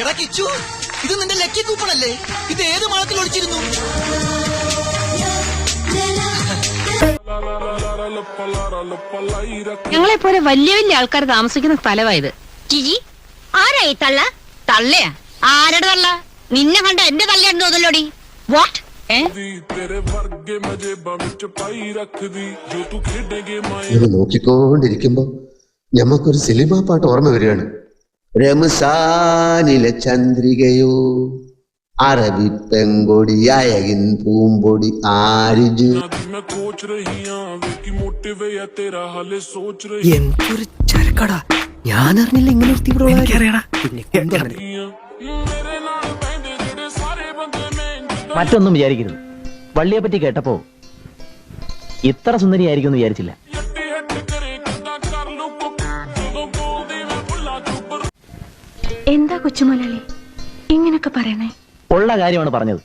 എടാ കിച്ചു ഇത് നിന്റെ ലക്കി കൂപ്പൺ അല്ലേ ഇത് ഏത് മാളത്തിൽ ഒളിച്ചിരുന്നു? ഞങ്ങളെ പോലെ വലിയ വലിയ ആൾക്കാർ താമസിക്കുന്ന സ്ഥലമായത് ജിജി ആരായി തള്ള? തള്ളയാ. ആരുടെ തള്ള? നിന്നെ കണ്ട എന്റെ തള്ളയാണെന്ന് തോന്നല്ലോടി വാട്ട് ഇത് നോക്കിക്കൊണ്ടിരിക്കുമ്പോ ഞമ്മക്കൊരു സിനിമ പാട്ട് ഓർമ്മ വരികയാണ്. രമസാനിലെ ചന്ദ്രികയോ അറബി പെങ്കൊടി അയകിൻ പൂമ്പൊടി ആരിജ്. ചരക്കടാ ഞാൻ അറിഞ്ഞില്ല ഇങ്ങനെ മറ്റൊന്നും വിചാരിക്കരുത്. വള്ളിയെ പറ്റി കേട്ടപ്പോ ഇത്ര സുന്ദരിയായിരിക്കും എന്ന് വിചാരിച്ചില്ല. എന്താ കൊച്ചുമുലളി ഇങ്ങനൊക്കെ പറയണേ. ഉള്ള കാര്യമാണ് പറഞ്ഞത്.